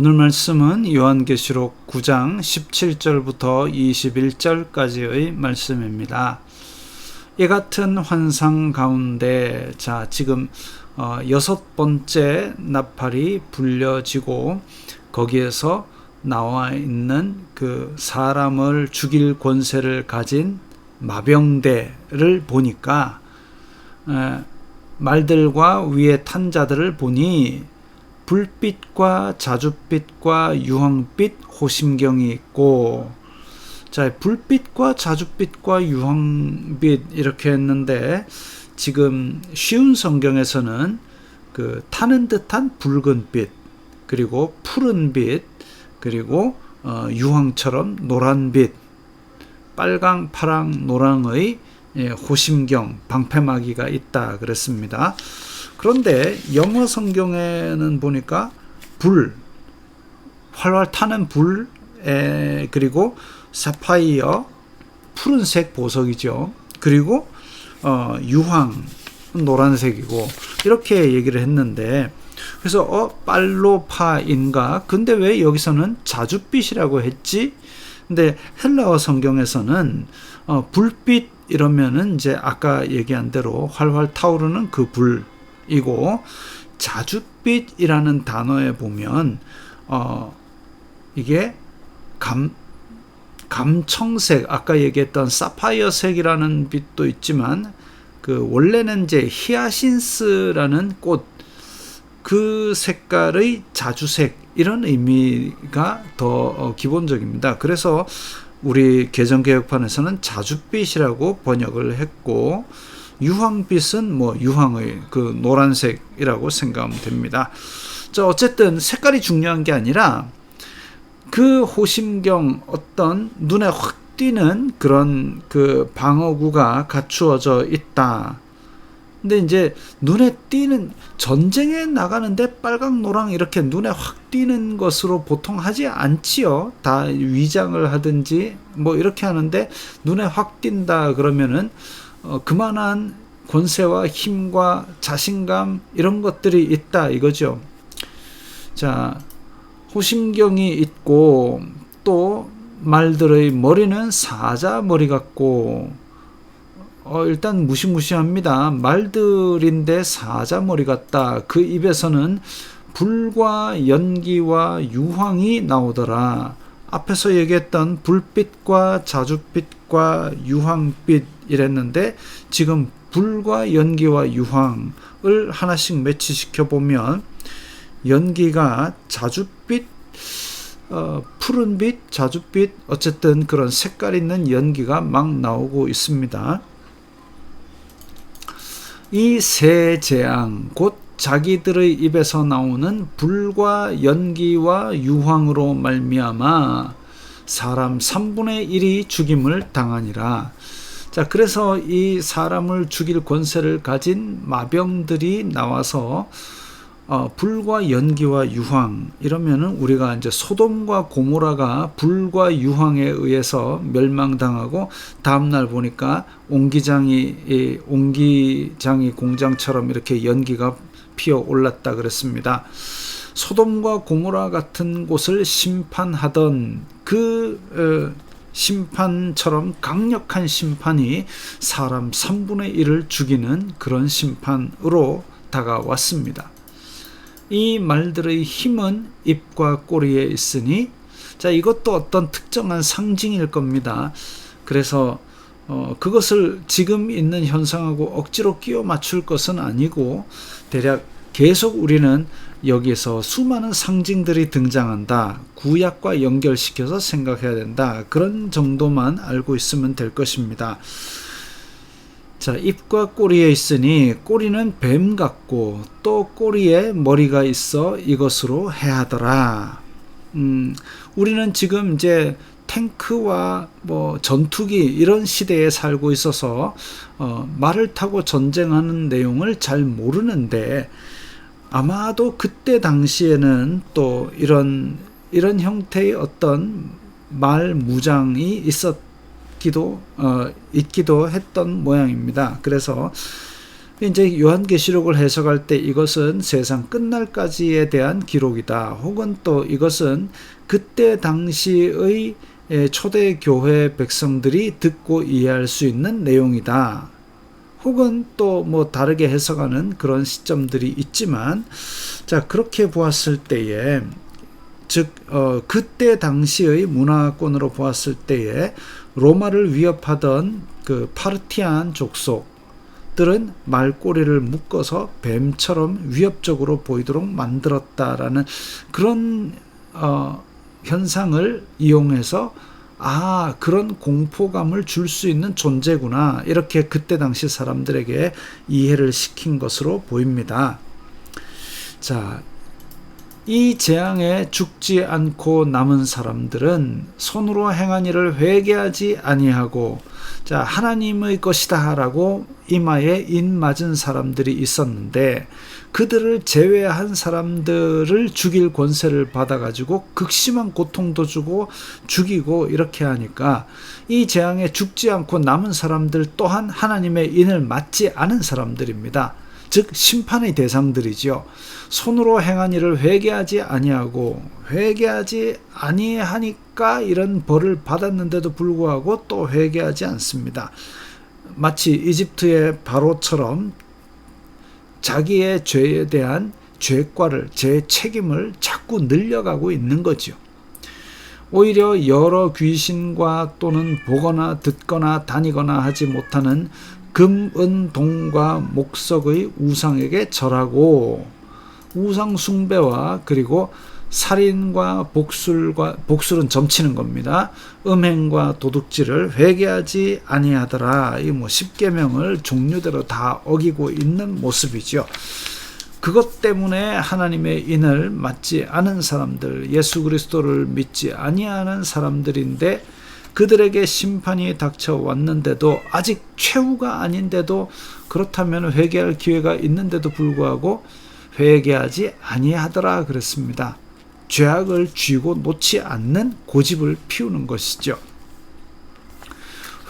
오늘 말씀은 요한계시록 9장 17절부터 21절까지의 말씀입니다. 이 같은 환상 가운데 자 지금 어, 여섯 번째 나팔이 불려지고 거기에서 나와 있는 그 사람을 죽일 권세를 가진 마병대를 보니까 에, 말들과 위에 탄 자들을 보니 불빛과 자줏빛과 유황빛 호심경이 있고 자 불빛과 자줏빛과 유황빛 이렇게 했는데 지금 쉬운 성경에서는 그 타는 듯한 붉은 빛 그리고 푸른 빛 그리고 어, 유황처럼 노란 빛 빨강 파랑 노랑의 예, 호심경 방패막이가 있다 그랬습니다. 그런데 영어 성경에는 보니까 불, 활활 타는 불, 에, 그리고 사파이어, 푸른색 보석이죠. 그리고 어, 유황, 노란색이고 이렇게 얘기를 했는데 그래서 어 빨로파인가? 근데 왜 여기서는 자줏빛이라고 했지? 근데 헬라어 성경에서는 어, 불빛 이러면은 이제 아까 얘기한 대로 활활 타오르는 그 불, 이고 자줏빛이라는 단어에 보면 어 이게 감 감청색 아까 얘기했던 사파이어색이라는 빛도 있지만 그 원래는 이제 히아신스라는 꽃 그 색깔의 자주색 이런 의미가 더 어, 기본적입니다. 그래서 우리 개정 개혁판에서는 자줏빛이라고 번역을 했고 유황빛은 뭐 유황의 그 노란색이라고 생각하면 됩니다. 자, 어쨌든 색깔이 중요한 게 아니라 그 호심경 어떤 눈에 확 띄는 그런 그 방어구가 갖추어져 있다. 근데 이제 눈에 띄는 전쟁에 나가는데 빨강 노랑 이렇게 눈에 확 띄는 것으로 보통 하지 않지요. 다 위장을 하든지 뭐 이렇게 하는데 눈에 확 띈다 그러면은 어, 그만한 권세와 힘과 자신감 이런 것들이 있다 이거죠. 자, 호심경이 있고 또 말들의 머리는 사자 머리 같고 어, 일단 무시무시합니다. 말들인데 사자 머리 같다. 그 입에서는 불과 연기와 유황이 나오더라. 앞에서 얘기했던 불빛과 자줏빛과 유황빛 이랬는데 지금 불과 연기와 유황을 하나씩 매치시켜 보면 연기가 자줏빛 어, 푸른빛, 자줏빛 어쨌든 그런 색깔 있는 연기가 막 나오고 있습니다. 이 세 재앙 곧 자기들의 입에서 나오는 불과 연기와 유황으로 말미암아 사람 3분의 1이 죽임을 당하니라. 자, 그래서 이 사람을 죽일 권세를 가진 마병들이 나와서 어, 불과 연기와 유황 이러면은 우리가 이제 소돔과 고모라가 불과 유황에 의해서 멸망당하고 다음 날 보니까 옹기장이 옹기장이 공장처럼 이렇게 연기가 피어 올랐다 그랬습니다. 소돔과 고모라 같은 곳을 심판하던 그 어, 심판처럼 강력한 심판이 사람 3분의 1을 죽이는 그런 심판으로 다가왔습니다. 이 말들의 힘은 입과 꼬리에 있으니 자 이것도 어떤 특정한 상징일 겁니다. 그래서 어, 그것을 지금 있는 현상하고 억지로 끼워 맞출 것은 아니고 대략 계속 우리는 여기에서 수많은 상징들이 등장한다. 구약과 연결시켜서 생각해야 된다. 그런 정도만 알고 있으면 될 것입니다. 자, 입과 꼬리에 있으니 꼬리는 뱀 같고 또 꼬리에 머리가 있어 이것으로 해하더라. 음, 우리는 지금 이제 탱크와 뭐 전투기 이런 시대에 살고 있어서 어, 말을 타고 전쟁하는 내용을 잘 모르는데 아마도 그때 당시에는 또 이런 이런 형태의 어떤 말 무장이 있었기도 어, 있기도 했던 모양입니다. 그래서 이제 요한계시록을 해석할 때 이것은 세상 끝날까지에 대한 기록이다. 혹은 또 이것은 그때 당시의 예, 초대 교회 백성들이 듣고 이해할 수 있는 내용이다. 혹은 또 뭐 다르게 해석하는 그런 시점들이 있지만 자 그렇게 보았을 때에 즉 어, 그때 당시의 문화권으로 보았을 때에 로마를 위협하던 그 파르티안 족속들은 말꼬리를 묶어서 뱀처럼 위협적으로 보이도록 만들었다라는 그런 어, 현상을 이용해서 아, 그런 공포감을 줄 수 있는 존재구나. 이렇게 그때 당시 사람들에게 이해를 시킨 것으로 보입니다. 자, 이 재앙에 죽지 않고 남은 사람들은 손으로 행한 일을 회개하지 아니하고 자 하나님의 것이다라고 이마에 인 맞은 사람들이 있었는데 그들을 제외한 사람들을 죽일 권세를 받아 가지고 극심한 고통도 주고 죽이고 이렇게 하니까 이 재앙에 죽지 않고 남은 사람들 또한 하나님의 인을 맞지 않은 사람들입니다. 즉 심판의 대상들이죠. 손으로 행한 일을 회개하지 아니하고 회개하지 아니하니까 이런 벌을 받았는데도 불구하고 또 회개하지 않습니다. 마치 이집트의 바로처럼 자기의 죄에 대한 죄과를 제 책임을 자꾸 늘려가고 있는 거죠. 오히려 여러 귀신과 또는 보거나 듣거나 다니거나 하지 못하는 금, 은, 동과 목석의 우상에게 절하고 우상 숭배와 그리고 살인과 복술과 복술은 점치는 겁니다. 음행과 도둑질을 회개하지 아니하더라. 이 뭐 십계명을 종류대로 다 어기고 있는 모습이죠. 그것 때문에 하나님의 인을 맞지 않은 사람들, 예수 그리스도를 믿지 아니하는 사람들인데 그들에게 심판이 닥쳐왔는데도 아직 최후가 아닌데도 그렇다면 회개할 기회가 있는데도 불구하고 회개하지 아니하더라 그랬습니다. 죄악을 쥐고 놓지 않는 고집을 피우는 것이죠.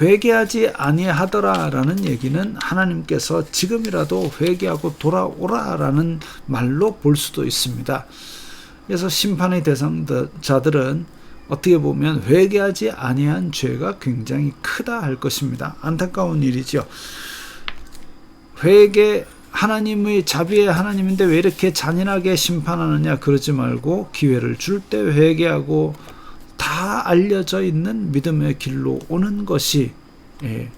회개하지 아니하더라라는 얘기는 하나님께서 지금이라도 회개하고 돌아오라라는 말로 볼 수도 있습니다. 그래서 심판의 대상자들은 어떻게 보면 회개하지 아니한 죄가 굉장히 크다 할 것입니다. 안타까운 일이죠. 회개 하나님의 자비의 하나님인데 왜 이렇게 잔인하게 심판하느냐 그러지 말고 기회를 줄 때 회개하고 다 알려져 있는 믿음의 길로 오는 것이 예,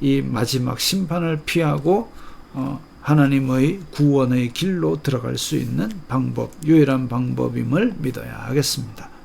이 마지막 심판을 피하고 어, 하나님의 구원의 길로 들어갈 수 있는 방법, 유일한 방법임을 믿어야 하겠습니다.